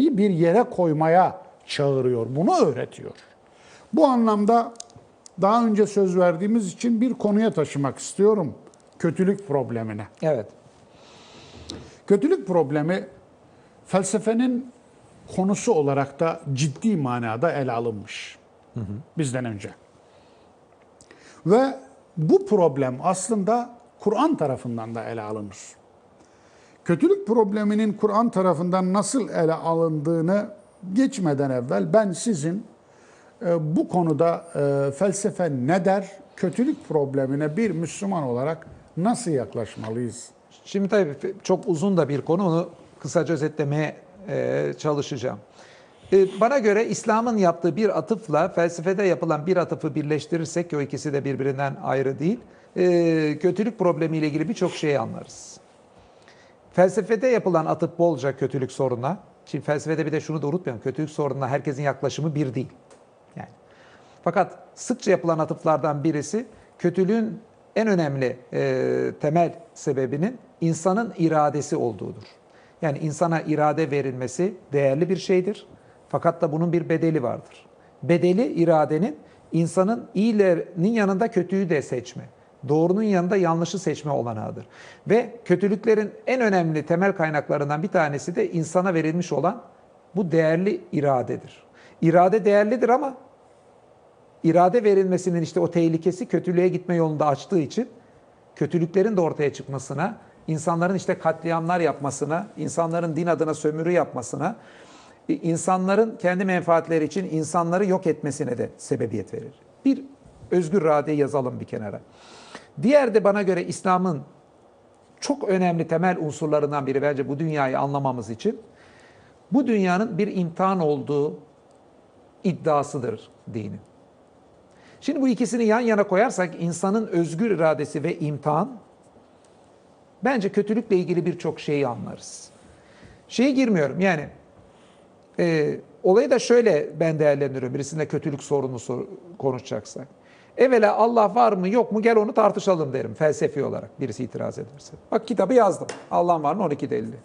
bir yere koymaya çağırıyor. Bunu öğretiyor. Bu anlamda daha önce söz verdiğimiz için bir konuya taşımak istiyorum. Kötülük problemine. Evet. Kötülük problemi felsefenin konusu olarak da ciddi manada ele alınmış. Bizden önce. Ve bu problem aslında Kur'an tarafından da ele alınır. Kötülük probleminin Kur'an tarafından nasıl ele alındığını geçmeden evvel ben sizin e, bu konuda e, felsefe ne der, kötülük problemine bir Müslüman olarak nasıl yaklaşmalıyız? Şimdi tabii çok uzun da bir konu. Onu kısaca özetlemeye e, çalışacağım. Bana göre İslam'ın yaptığı bir atıfla felsefede yapılan bir atıfı birleştirirsek ki o ikisi de birbirinden ayrı değil, kötülük problemiyle ilgili birçok şeyi anlarız. Felsefede yapılan atıf bolca kötülük sorununa. Şimdi felsefede bir de şunu da unutmayalım. Kötülük sorununa herkesin yaklaşımı bir değil. Yani. Fakat sıkça yapılan atıflardan birisi kötülüğün en önemli e, temel sebebinin insanın iradesi olduğudur. Yani insana irade verilmesi değerli bir şeydir. Fakat da bunun bir bedeli vardır. Bedeli iradenin insanın iyilerinin yanında kötüyü de seçme, doğrunun yanında yanlışı seçme olanağıdır. Ve kötülüklerin en önemli temel kaynaklarından bir tanesi de insana verilmiş olan bu değerli iradedir. İrade değerlidir ama irade verilmesinin işte o tehlikesi kötülüğe gitme yolunda açtığı için kötülüklerin de ortaya çıkmasına, insanların işte katliamlar yapmasına, insanların din adına sömürü yapmasına, insanların kendi menfaatleri için insanları yok etmesine de sebebiyet verir. Bir özgür irade yazalım bir kenara. Diğer de bana göre İslam'ın çok önemli temel unsurlarından biri bence bu dünyayı anlamamız için bu dünyanın bir imtihan olduğu iddiasıdır dinin. Şimdi bu ikisini yan yana koyarsak insanın özgür iradesi ve imtihan bence kötülükle ilgili birçok şeyi anlarız. Şeye girmiyorum yani e, olayı da şöyle ben değerlendiriyorum birisinde kötülük sorunu sor, konuşacaksak. Evvela Allah var mı yok mu gel onu tartışalım derim felsefi olarak birisi itiraz ederse. Bak kitabı yazdım. Allah'ın var mı 12 delili.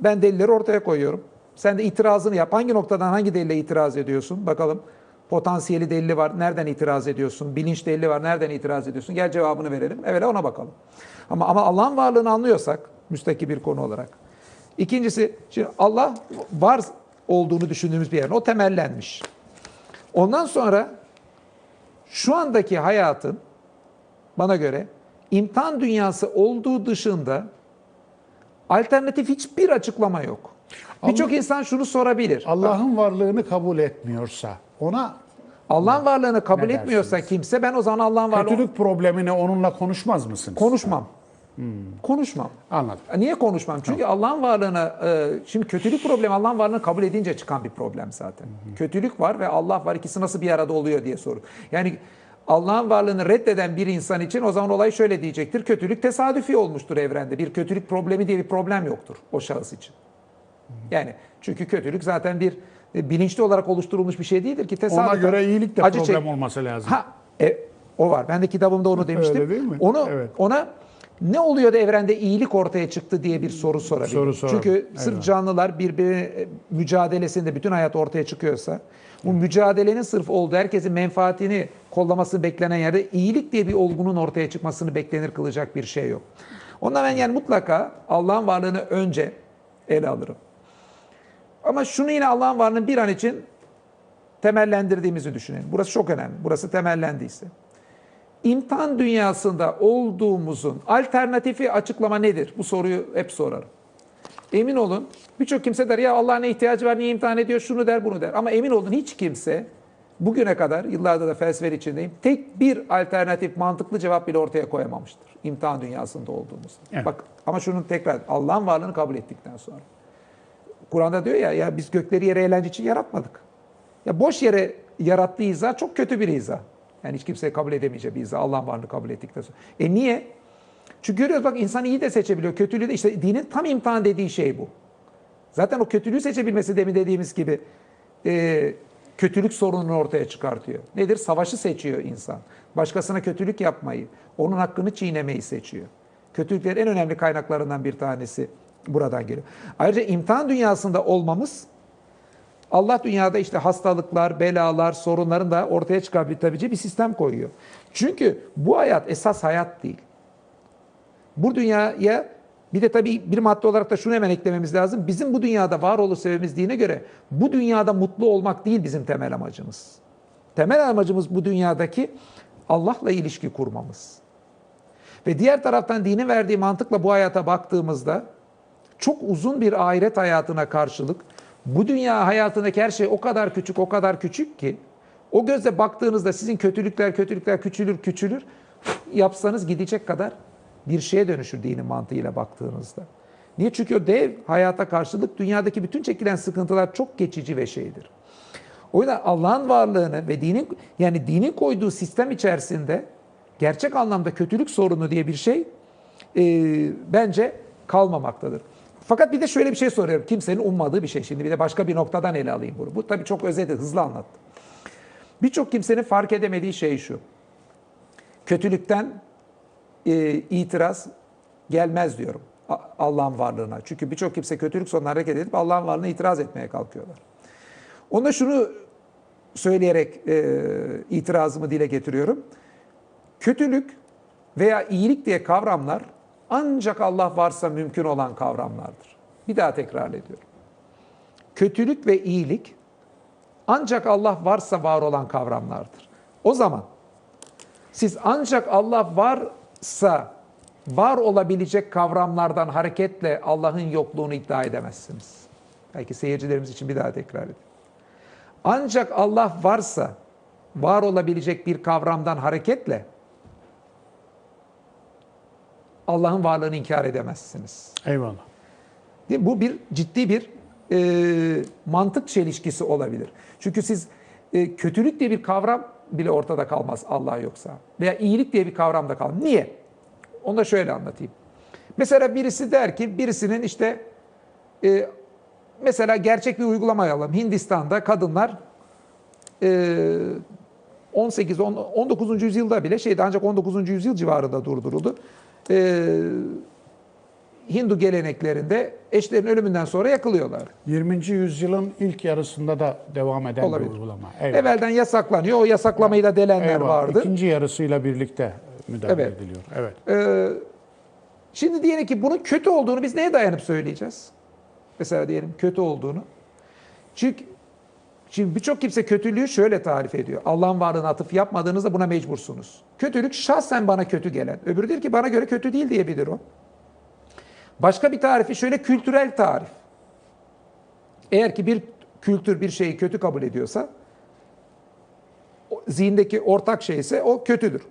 Ben delilleri ortaya koyuyorum. Sen de itirazını yap. Hangi noktadan hangi delile itiraz ediyorsun? Bakalım potansiyeli delili var. Nereden itiraz ediyorsun? Bilinç delili var. Nereden itiraz ediyorsun? Gel cevabını verelim. Evvela ona bakalım. Ama ama Allah'ın varlığını anlıyorsak müstakil bir konu olarak. İkincisi şimdi Allah var olduğunu düşündüğümüz bir yer. O temellenmiş. Ondan sonra şu andaki hayatın bana göre imtihan dünyası olduğu dışında alternatif hiçbir açıklama yok. Birçok insan şunu sorabilir. Allah'ın varlığını kabul etmiyorsa ona Allah'ın varlığını kabul etmiyorsa kimse ben o zaman Allah'ın varlığını kötülük problemini onunla konuşmaz mısınız? konuşmam. Konuşmam. Anladım. Niye konuşmam? Çünkü Allah'ın varlığını, e, şimdi kötülük problemi Allah'ın varlığını kabul edince çıkan bir problem zaten. Kötülük var ve Allah var ikisi nasıl bir arada oluyor diye soru. Yani Allah'ın varlığını reddeden bir insan için o zaman olay şöyle diyecektir. Kötülük tesadüfi olmuştur evrende. Bir kötülük problemi diye bir problem yoktur o şahıs için. Yani çünkü kötülük zaten bir e, bilinçli olarak oluşturulmuş bir şey değildir ki tesadüfen. Ona göre iyilik de problem çek- olması lazım. Ha, e, o var. Ben de kitabımda onu demiştim. Öyle değil mi? Onu Evet. ona ne oluyor da evrende iyilik ortaya çıktı diye bir soru sorabilir. Soru soralım. Çünkü sırf Eyvallah. canlılar birbiri mücadelesinde bütün hayat ortaya çıkıyorsa bu mücadelenin sırf olduğu herkesin menfaatini kollaması beklenen yerde iyilik diye bir olgunun ortaya çıkmasını beklenir kılacak bir şey yok. Ondan ben yani mutlaka Allah'ın varlığını önce ele alırım. Ama şunu yine Allah'ın varlığını bir an için temellendirdiğimizi düşünelim. Burası çok önemli. Burası temellendiyse. İmtihan dünyasında olduğumuzun alternatifi açıklama nedir? Bu soruyu hep sorarım. Emin olun birçok kimse der ya Allah ne ihtiyacı var niye imtihan ediyor şunu der bunu der. Ama emin olun hiç kimse bugüne kadar yıllarda da felsefe içindeyim tek bir alternatif mantıklı cevap bile ortaya koyamamıştır. İmtihan dünyasında olduğumuzda. Evet. Bak ama şunu tekrar Allah'ın varlığını kabul ettikten sonra. Kur'an'da diyor ya ya biz gökleri yere eğlence için yaratmadık. Ya boş yere yarattığı izah çok kötü bir izah. Yani hiç kimse kabul edemeyeceği bir izah. Allah'ın varlığını kabul ettikten sonra. E niye? Çünkü görüyoruz bak insan iyi de seçebiliyor. Kötülüğü de işte dinin tam imtihan dediği şey bu. Zaten o kötülüğü seçebilmesi demin dediğimiz gibi e, kötülük sorununu ortaya çıkartıyor. Nedir? Savaşı seçiyor insan. Başkasına kötülük yapmayı, onun hakkını çiğnemeyi seçiyor. Kötülüklerin en önemli kaynaklarından bir tanesi buradan geliyor. Ayrıca imtihan dünyasında olmamız Allah dünyada işte hastalıklar, belalar, sorunların da ortaya çıkartabileceği bir sistem koyuyor. Çünkü bu hayat esas hayat değil. Bu dünyaya bir de tabii bir madde olarak da şunu hemen eklememiz lazım. Bizim bu dünyada varoluş sebebimiz dine göre bu dünyada mutlu olmak değil bizim temel amacımız. Temel amacımız bu dünyadaki Allah'la ilişki kurmamız. Ve diğer taraftan dinin verdiği mantıkla bu hayata baktığımızda çok uzun bir ahiret hayatına karşılık bu dünya hayatındaki her şey o kadar küçük, o kadar küçük ki o gözle baktığınızda sizin kötülükler, kötülükler küçülür, küçülür. Yapsanız gidecek kadar bir şeye dönüşür dinin mantığıyla baktığınızda. Niye? Çünkü o dev hayata karşılık dünyadaki bütün çekilen sıkıntılar çok geçici ve şeydir. O yüzden Allah'ın varlığını ve dinin yani dinin koyduğu sistem içerisinde gerçek anlamda kötülük sorunu diye bir şey e, bence kalmamaktadır. Fakat bir de şöyle bir şey soruyorum. Kimsenin ummadığı bir şey. Şimdi bir de başka bir noktadan ele alayım bunu. Bu tabii çok özeti, hızlı anlattım. Birçok kimsenin fark edemediği şey şu. Kötülükten e, itiraz gelmez diyorum Allah'ın varlığına. Çünkü birçok kimse kötülük sonuna hareket edip Allah'ın varlığına itiraz etmeye kalkıyorlar. Ona şunu söyleyerek e, itirazımı dile getiriyorum. Kötülük veya iyilik diye kavramlar ancak Allah varsa mümkün olan kavramlardır. Bir daha tekrar ediyorum. Kötülük ve iyilik ancak Allah varsa var olan kavramlardır. O zaman siz ancak Allah varsa var olabilecek kavramlardan hareketle Allah'ın yokluğunu iddia edemezsiniz. Belki seyircilerimiz için bir daha tekrar edeyim. Ancak Allah varsa var olabilecek bir kavramdan hareketle Allah'ın varlığını inkar edemezsiniz. Eyvallah. Değil mi? Bu bir ciddi bir e, mantık çelişkisi olabilir. Çünkü siz e, kötülük diye bir kavram bile ortada kalmaz Allah yoksa. Veya iyilik diye bir kavram da kalmaz. Niye? Onu da şöyle anlatayım. Mesela birisi der ki birisinin işte e, mesela gerçek bir uygulama alalım. Hindistan'da kadınlar e, 18 on- 19. yüzyılda bile şeydi ancak 19. yüzyıl civarında durduruldu. E, Hindu geleneklerinde eşlerin ölümünden sonra yakılıyorlar. 20. yüzyılın ilk yarısında da devam eden Olabilir. bir uygulama. Eyvallah. Evvelden yasaklanıyor. O yasaklamayı da delenler Eyvallah. vardı. İkinci yarısıyla birlikte müdahale Evet. ediliyor. Evet. Ee, şimdi diyelim ki bunun kötü olduğunu biz neye dayanıp söyleyeceğiz? Mesela diyelim kötü olduğunu. Çünkü şimdi birçok kimse kötülüğü şöyle tarif ediyor. Allah'ın varlığına atıf yapmadığınızda buna mecbursunuz. Kötülük şahsen bana kötü gelen. Öbürü der ki bana göre kötü değil diyebilir o. Başka bir tarifi şöyle kültürel tarif. Eğer ki bir kültür bir şeyi kötü kabul ediyorsa zihindeki ortak şey ise o kötüdür.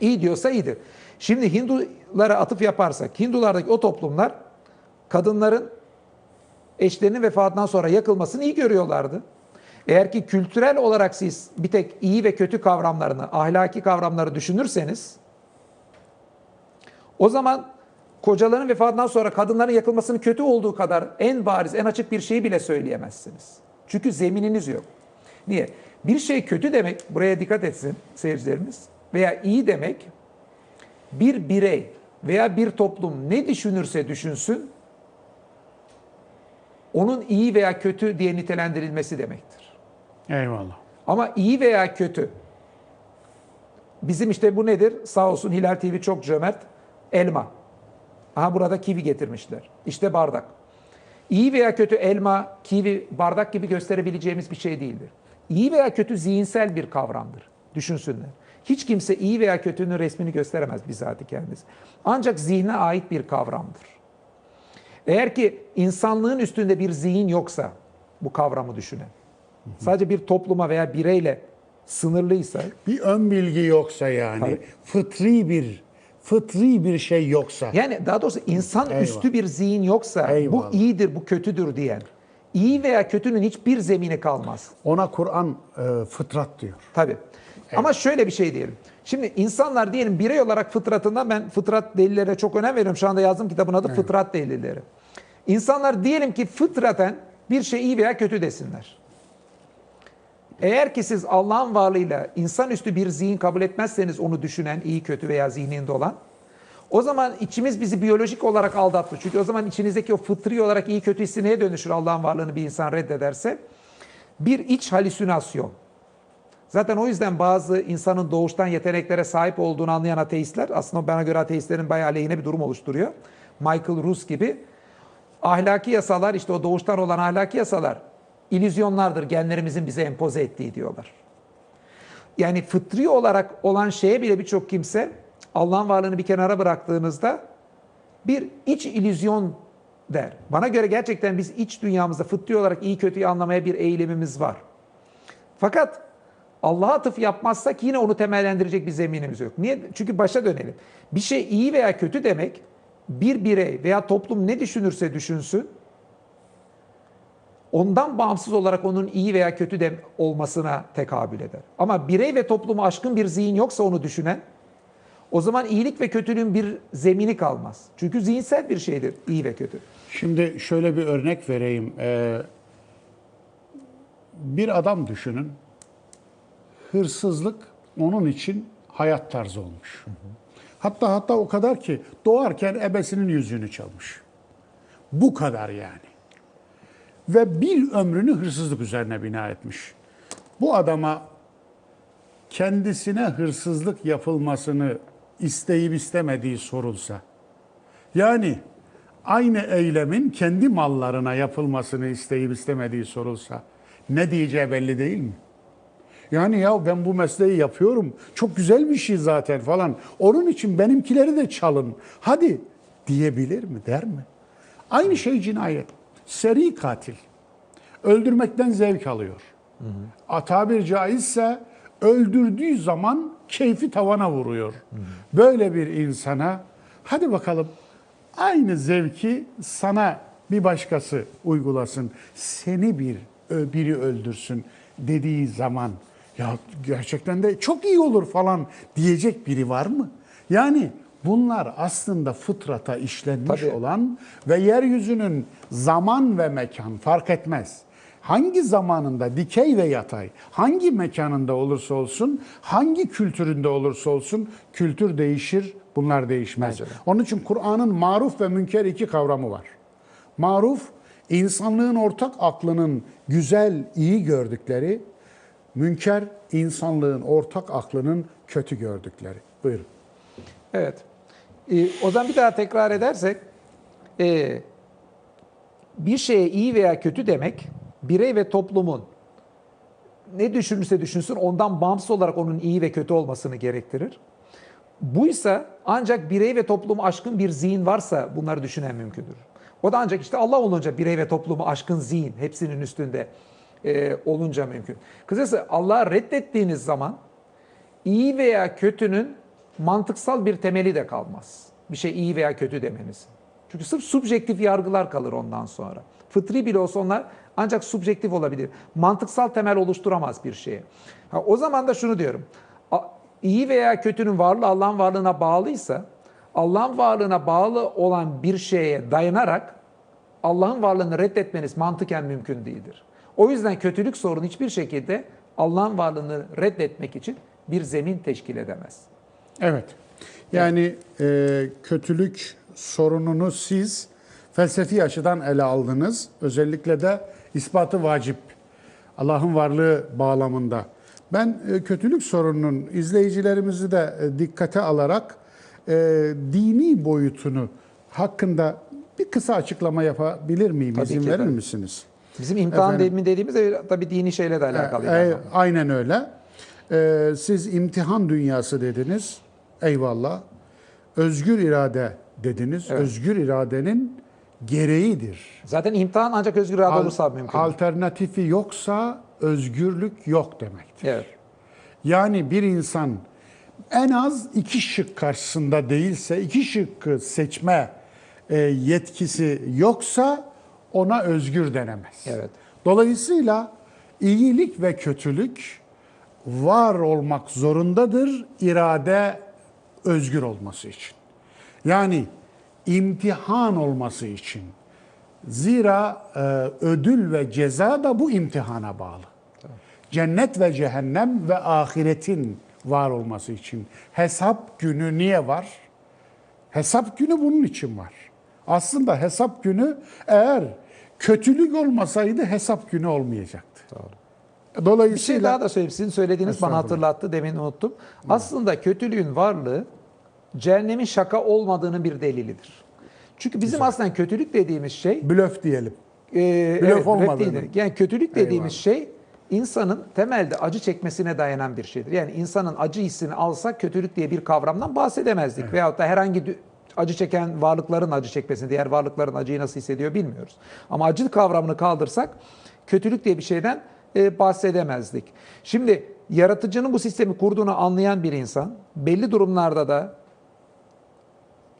İyi diyorsa iyidir. Şimdi Hindulara atıf yaparsak, Hindulardaki o toplumlar kadınların eşlerinin vefatından sonra yakılmasını iyi görüyorlardı. Eğer ki kültürel olarak siz bir tek iyi ve kötü kavramlarını, ahlaki kavramları düşünürseniz o zaman kocaların vefatından sonra kadınların yakılmasının kötü olduğu kadar en bariz, en açık bir şeyi bile söyleyemezsiniz. Çünkü zemininiz yok. Niye? Bir şey kötü demek, buraya dikkat etsin seyircilerimiz, veya iyi demek bir birey veya bir toplum ne düşünürse düşünsün onun iyi veya kötü diye nitelendirilmesi demektir. Eyvallah. Ama iyi veya kötü bizim işte bu nedir? Sağ olsun Hilal TV çok cömert. Elma. Aha burada kivi getirmişler. İşte bardak. İyi veya kötü elma, kivi, bardak gibi gösterebileceğimiz bir şey değildir. İyi veya kötü zihinsel bir kavramdır. Düşünsünler. Hiç kimse iyi veya kötünün resmini gösteremez bizatihi kendisi. Ancak zihne ait bir kavramdır. Eğer ki insanlığın üstünde bir zihin yoksa bu kavramı düşünün. Sadece bir topluma veya bireyle sınırlıysa Bir ön bilgi yoksa yani, Tabii. fıtri bir fıtri bir şey yoksa. yani daha doğrusu insan Eyvallah. üstü bir zihin yoksa Eyvallah. bu iyidir, bu kötüdür diyen iyi veya kötünün hiçbir zemini kalmaz. Ona Kur'an e, fıtrat diyor. Tabii. Ama şöyle bir şey diyelim. Şimdi insanlar diyelim birey olarak fıtratından ben fıtrat delillerine çok önem veriyorum. Şu anda yazdığım kitabın adı Fıtrat Delilleri. İnsanlar diyelim ki fıtraten bir şey iyi veya kötü desinler. Eğer ki siz Allah'ın varlığıyla insanüstü bir zihin kabul etmezseniz onu düşünen, iyi kötü veya zihninde olan, O zaman içimiz bizi biyolojik olarak aldattı. Çünkü o zaman içinizdeki o fıtri olarak iyi kötü hissi neye dönüşür Allah'ın varlığını bir insan reddederse? Bir iç halüsinasyon. Zaten o yüzden bazı insanın doğuştan yeteneklere sahip olduğunu anlayan ateistler, aslında bana göre ateistlerin bayağı aleyhine bir durum oluşturuyor. Michael Rus gibi. Ahlaki yasalar, işte o doğuştan olan ahlaki yasalar, illüzyonlardır, genlerimizin bize empoze ettiği diyorlar. Yani fıtri olarak olan şeye bile birçok kimse Allah'ın varlığını bir kenara bıraktığınızda bir iç illüzyon der. Bana göre gerçekten biz iç dünyamızda fıtri olarak iyi kötüyü anlamaya bir eğilimimiz var. Fakat Allah'a atıf yapmazsak yine onu temellendirecek bir zeminimiz yok. Niye? Çünkü başa dönelim. Bir şey iyi veya kötü demek bir birey veya toplum ne düşünürse düşünsün ondan bağımsız olarak onun iyi veya kötü de olmasına tekabül eder. Ama birey ve toplumu aşkın bir zihin yoksa onu düşünen o zaman iyilik ve kötülüğün bir zemini kalmaz. Çünkü zihinsel bir şeydir iyi ve kötü. Şimdi şöyle bir örnek vereyim. Ee, bir adam düşünün. Hırsızlık onun için hayat tarzı olmuş. Hatta hatta o kadar ki doğarken ebesinin yüzüğünü çalmış. Bu kadar yani. Ve bir ömrünü hırsızlık üzerine bina etmiş. Bu adama kendisine hırsızlık yapılmasını isteyip istemediği sorulsa, yani aynı eylemin kendi mallarına yapılmasını isteyip istemediği sorulsa ne diyeceği belli değil mi? Yani ya ben bu mesleği yapıyorum. Çok güzel bir şey zaten falan. Onun için benimkileri de çalın. Hadi diyebilir mi? Der mi? Aynı şey cinayet. Seri katil. Öldürmekten zevk alıyor. A, tabir caizse öldürdüğü zaman keyfi tavana vuruyor. Böyle bir insana hadi bakalım aynı zevki sana bir başkası uygulasın. Seni bir biri öldürsün dediği zaman ya gerçekten de çok iyi olur falan diyecek biri var mı? Yani bunlar aslında fıtrata işlenmiş Tabii. olan ve yeryüzünün zaman ve mekan fark etmez. Hangi zamanında dikey ve yatay, hangi mekanında olursa olsun, hangi kültüründe olursa olsun kültür değişir, bunlar değişmez. Bence. Onun için Kur'an'ın maruf ve münker iki kavramı var. Maruf, insanlığın ortak aklının güzel, iyi gördükleri, münker, insanlığın ortak aklının kötü gördükleri. Buyurun. Evet. Ee, o zaman bir daha tekrar edersek ee, bir şeye iyi veya kötü demek birey ve toplumun ne düşünürse düşünsün ondan bağımsız olarak onun iyi ve kötü olmasını gerektirir. Buysa ancak birey ve toplumu aşkın bir zihin varsa bunları düşünen mümkündür. O da ancak işte Allah olunca birey ve toplumu aşkın zihin hepsinin üstünde ee, olunca mümkün. Kısacası Allah'ı reddettiğiniz zaman iyi veya kötünün mantıksal bir temeli de kalmaz. Bir şey iyi veya kötü demeniz. Çünkü sırf subjektif yargılar kalır ondan sonra. Fıtri bile olsa onlar ancak subjektif olabilir. Mantıksal temel oluşturamaz bir şeye. Ha, o zaman da şunu diyorum. İyi veya kötünün varlığı Allah'ın varlığına bağlıysa, Allah'ın varlığına bağlı olan bir şeye dayanarak Allah'ın varlığını reddetmeniz mantıken mümkün değildir. O yüzden kötülük sorunu hiçbir şekilde Allah'ın varlığını reddetmek için bir zemin teşkil edemez. Evet. Yani e, kötülük sorununu siz felsefi açıdan ele aldınız. Özellikle de ispatı vacip. Allah'ın varlığı bağlamında. Ben e, kötülük sorununun izleyicilerimizi de e, dikkate alarak e, dini boyutunu hakkında bir kısa açıklama yapabilir miyim? Tabii İzin verir efendim. misiniz? Bizim imtihan Efendim? dediğimiz de tabii dini şeyle de alakalı. E, aynen öyle. E, siz imtihan dünyası dediniz. Eyvallah. Özgür irade dediniz. Evet. Özgür iradenin gereğidir. Zaten imtihan ancak özgür irade Al- olursa mümkün. Alternatifi yoksa özgürlük yok demektir. Evet. Yani bir insan en az iki şık karşısında değilse, iki şıkkı seçme e, yetkisi yoksa ona özgür denemez. Evet. Dolayısıyla iyilik ve kötülük var olmak zorundadır irade özgür olması için. Yani imtihan olması için. Zira e, ödül ve ceza da bu imtihana bağlı. Cennet ve cehennem ve ahiretin var olması için. Hesap günü niye var? Hesap günü bunun için var. Aslında hesap günü eğer kötülük olmasaydı hesap günü olmayacaktı. Bir şey Dolayısıyla daha da söyleyeyim. Sizin söylediğiniz bana hatırlattı. Demin unuttum. Aslında kötülüğün varlığı cehennemin şaka olmadığının bir delilidir. Çünkü bizim aslında kötülük dediğimiz şey blöf diyelim. e, Blöf evet, olmadığını. Yani kötülük dediğimiz Eyvallah. şey insanın temelde acı çekmesine dayanan bir şeydir. Yani insanın acı hissini alsak kötülük diye bir kavramdan bahsedemezdik. Veyahut da herhangi acı çeken varlıkların acı çekmesini, diğer varlıkların acıyı nasıl hissediyor bilmiyoruz. Ama acı kavramını kaldırsak kötülük diye bir şeyden e, bahsedemezdik. Şimdi yaratıcının bu sistemi kurduğunu anlayan bir insan belli durumlarda da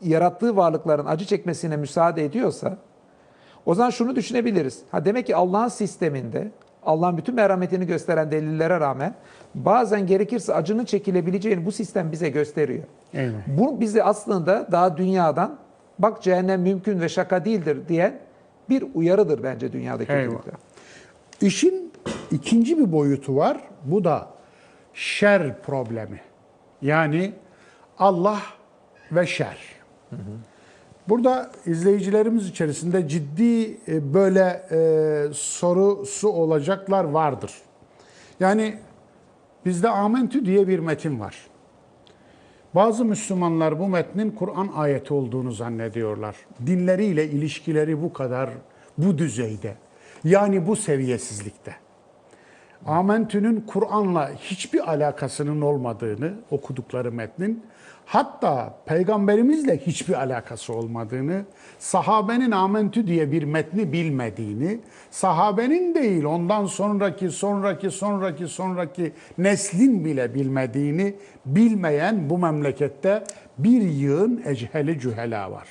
yarattığı varlıkların acı çekmesine müsaade ediyorsa o zaman şunu düşünebiliriz. Ha demek ki Allah'ın sisteminde Allah'ın bütün merhametini gösteren delillere rağmen bazen gerekirse acının çekilebileceğini bu sistem bize gösteriyor. Eyvallah. Bu bizi aslında daha dünyadan bak cehennem mümkün ve şaka değildir diyen bir uyarıdır bence dünyadaki kötülükte. İşin ikinci bir boyutu var. Bu da şer problemi. Yani Allah ve şer. Burada izleyicilerimiz içerisinde ciddi e, böyle e, sorusu olacaklar vardır. Yani bizde Amentü diye bir metin var. Bazı Müslümanlar bu metnin Kur'an ayeti olduğunu zannediyorlar. Dinleriyle ilişkileri bu kadar, bu düzeyde. Yani bu seviyesizlikte. Amentü'nün Kur'an'la hiçbir alakasının olmadığını okudukları metnin, hatta peygamberimizle hiçbir alakası olmadığını, sahabenin Amentü diye bir metni bilmediğini, sahabenin değil ondan sonraki, sonraki, sonraki, sonraki neslin bile bilmediğini bilmeyen bu memlekette bir yığın echeli cühela var.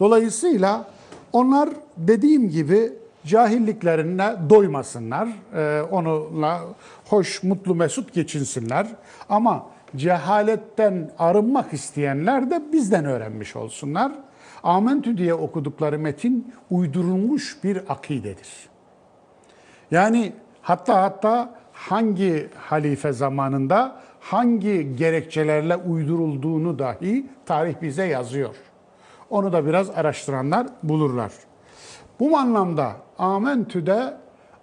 Dolayısıyla onlar dediğim gibi cahilliklerine doymasınlar. Ee, onunla hoş, mutlu, mesut geçinsinler. Ama cehaletten arınmak isteyenler de bizden öğrenmiş olsunlar. Amentü diye okudukları metin uydurulmuş bir akidedir. Yani hatta hatta hangi halife zamanında hangi gerekçelerle uydurulduğunu dahi tarih bize yazıyor. Onu da biraz araştıranlar bulurlar. Bu anlamda Amentü'de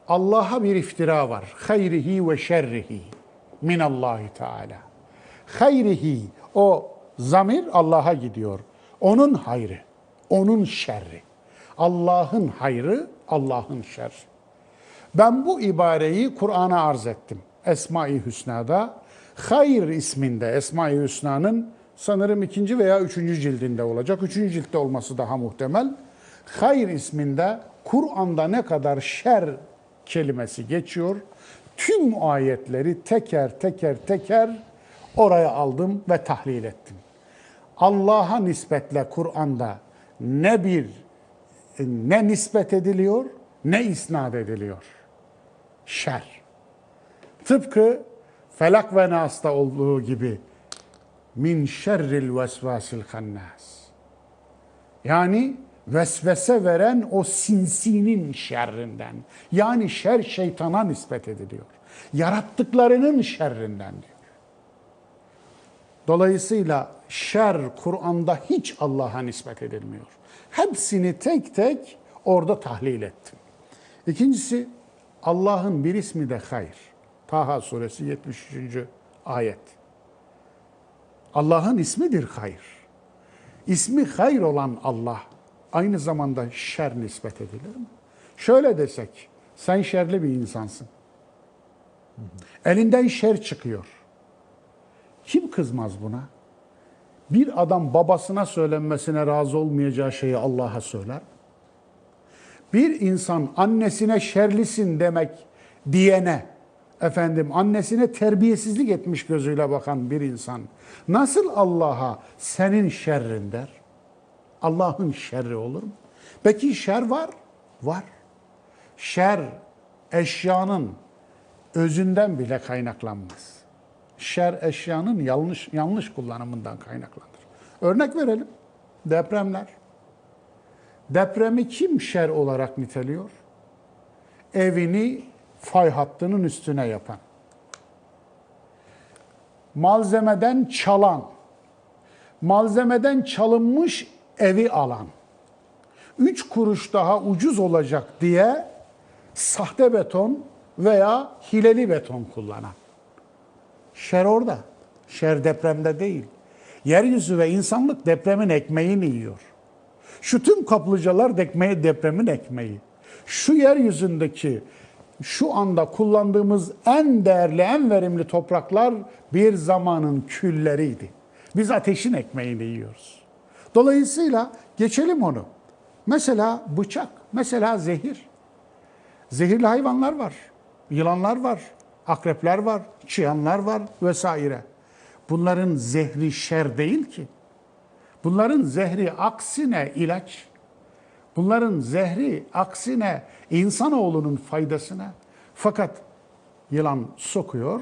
Allah'a bir iftira var. Hayrihi ve şerrihi minallahi teala. Hayrihi o zamir Allah'a gidiyor. Onun hayrı, onun şerri. Allah'ın hayrı, Allah'ın şerri. Ben bu ibareyi Kur'an'a arz ettim. Esma-i Hüsna'da. Hayr isminde Esma-i Hüsna'nın sanırım ikinci veya üçüncü cildinde olacak. Üçüncü ciltte olması daha muhtemel. Hayr isminde Kur'an'da ne kadar şer kelimesi geçiyor. Tüm ayetleri teker teker teker oraya aldım ve tahlil ettim. Allah'a nispetle Kur'an'da ne bir ne nispet ediliyor ne isnat ediliyor. Şer. Tıpkı Felak ve Nas'ta olduğu gibi min şerril vesvasil hannas. Yani vesvese veren o sinsinin şerrinden. Yani şer şeytana nispet ediliyor. Yarattıklarının şerrinden diyor. Dolayısıyla şer Kur'an'da hiç Allah'a nispet edilmiyor. Hepsini tek tek orada tahlil ettim. İkincisi Allah'ın bir ismi de hayır. Taha suresi 73. ayet. Allah'ın ismidir hayır. İsmi hayır olan Allah aynı zamanda şer nispet edilir mi? Şöyle desek, sen şerli bir insansın. Elinden şer çıkıyor. Kim kızmaz buna? Bir adam babasına söylenmesine razı olmayacağı şeyi Allah'a söyler. Bir insan annesine şerlisin demek diyene, efendim annesine terbiyesizlik etmiş gözüyle bakan bir insan nasıl Allah'a senin şerrin der? Allah'ın şerri olur mu? Peki şer var? Var. Şer eşyanın özünden bile kaynaklanmaz. Şer eşyanın yanlış yanlış kullanımından kaynaklanır. Örnek verelim. Depremler. Depremi kim şer olarak niteliyor? Evini fay hattının üstüne yapan. Malzemeden çalan. malzemeden çalınmış evi alan, üç kuruş daha ucuz olacak diye sahte beton veya hileli beton kullanan. Şer orada. Şer depremde değil. Yeryüzü ve insanlık depremin ekmeğini yiyor. Şu tüm kaplıcalar depremin ekmeği. Şu yeryüzündeki şu anda kullandığımız en değerli, en verimli topraklar bir zamanın külleriydi. Biz ateşin ekmeğini yiyoruz. Dolayısıyla geçelim onu. Mesela bıçak, mesela zehir. Zehirli hayvanlar var. Yılanlar var, akrepler var, çıyanlar var vesaire. Bunların zehri şer değil ki. Bunların zehri aksine ilaç. Bunların zehri aksine insanoğlunun faydasına. Fakat yılan sokuyor,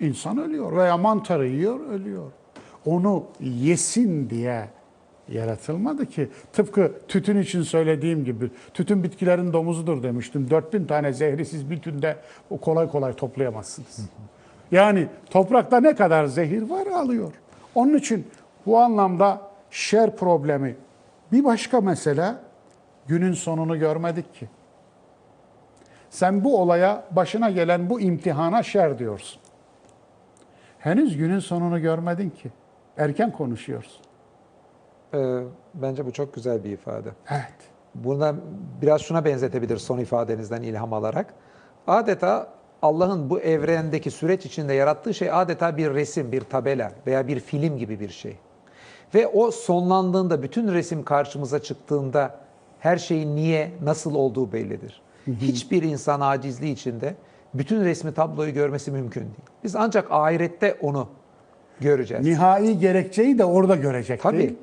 insan ölüyor veya mantarı yiyor, ölüyor. Onu yesin diye yaratılmadı ki. Tıpkı tütün için söylediğim gibi tütün bitkilerin domuzudur demiştim. 4000 tane zehri siz bir kolay kolay toplayamazsınız. Yani toprakta ne kadar zehir var alıyor. Onun için bu anlamda şer problemi. Bir başka mesele günün sonunu görmedik ki. Sen bu olaya başına gelen bu imtihana şer diyorsun. Henüz günün sonunu görmedin ki. Erken konuşuyorsun. Ee, bence bu çok güzel bir ifade. Evet. Buna biraz şuna benzetebilir son ifadenizden ilham alarak. Adeta Allah'ın bu evrendeki süreç içinde yarattığı şey adeta bir resim, bir tabela veya bir film gibi bir şey. Ve o sonlandığında, bütün resim karşımıza çıktığında her şeyin niye, nasıl olduğu bellidir. Hiçbir insan acizliği içinde bütün resmi tabloyu görmesi mümkün değil. Biz ancak ahirette onu göreceğiz. Nihai gerekçeyi de orada görecek Tabii. değil.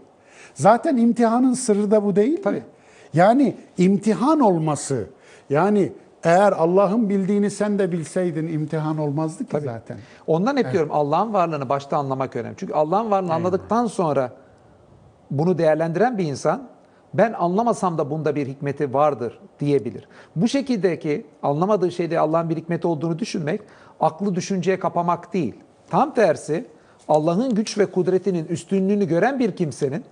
Zaten imtihanın sırrı da bu değil Tabii. mi? Yani imtihan olması, yani eğer Allah'ın bildiğini sen de bilseydin imtihan olmazdı ki zaten. Ondan hep diyorum Allah'ın varlığını başta anlamak önemli. Çünkü Allah'ın varlığını anladıktan sonra bunu değerlendiren bir insan ben anlamasam da bunda bir hikmeti vardır diyebilir. Bu şekildeki anlamadığı şeyde Allah'ın bir hikmeti olduğunu düşünmek aklı düşünceye kapamak değil. Tam tersi Allah'ın güç ve kudretinin üstünlüğünü gören bir kimsenin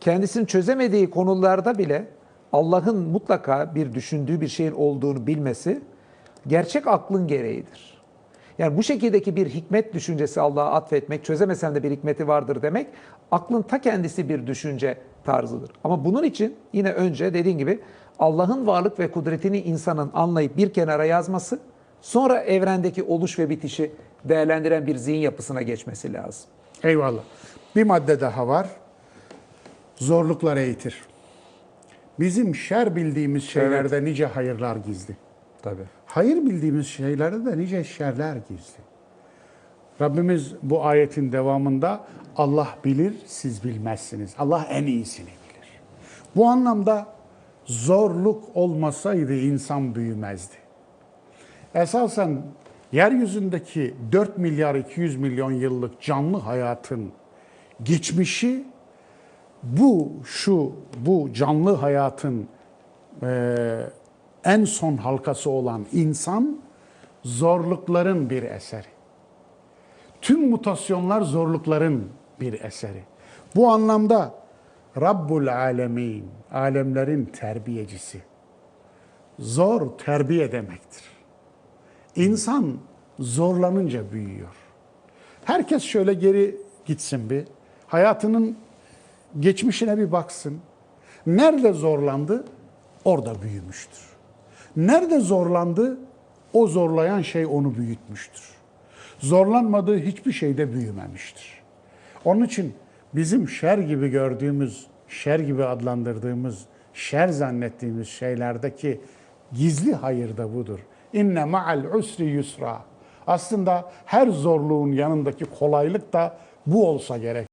kendisini çözemediği konularda bile Allah'ın mutlaka bir düşündüğü bir şeyin olduğunu bilmesi gerçek aklın gereğidir. Yani bu şekildeki bir hikmet düşüncesi Allah'a atfetmek, çözemesen de bir hikmeti vardır demek, aklın ta kendisi bir düşünce tarzıdır. Ama bunun için yine önce dediğin gibi Allah'ın varlık ve kudretini insanın anlayıp bir kenara yazması, sonra evrendeki oluş ve bitişi değerlendiren bir zihin yapısına geçmesi lazım. Eyvallah. Bir madde daha var. Zorluklar eğitir. Bizim şer bildiğimiz şeylerde nice hayırlar gizli. Tabii. Hayır bildiğimiz şeylerde de nice şerler gizli. Rabbimiz bu ayetin devamında Allah bilir, siz bilmezsiniz. Allah en iyisini bilir. Bu anlamda zorluk olmasaydı insan büyümezdi. Esasen yeryüzündeki 4 milyar 200 milyon yıllık canlı hayatın geçmişi bu şu bu canlı hayatın eee, en son halkası olan insan zorlukların bir eseri. Tüm mutasyonlar zorlukların bir eseri. Bu anlamda Rabbul Alemin, alemlerin terbiyecisi. Zor terbiye demektir. İnsan zorlanınca büyüyor. Herkes şöyle geri gitsin bir. Hayatının geçmişine bir baksın. Nerede zorlandı? Orada büyümüştür. Nerede zorlandı? O zorlayan şey onu büyütmüştür. Zorlanmadığı hiçbir şeyde büyümemiştir. Onun için bizim şer gibi gördüğümüz, şer gibi adlandırdığımız, şer zannettiğimiz şeylerdeki gizli hayır da budur. İnne ma'al usri yusra. Aslında her zorluğun yanındaki kolaylık da bu olsa gerek.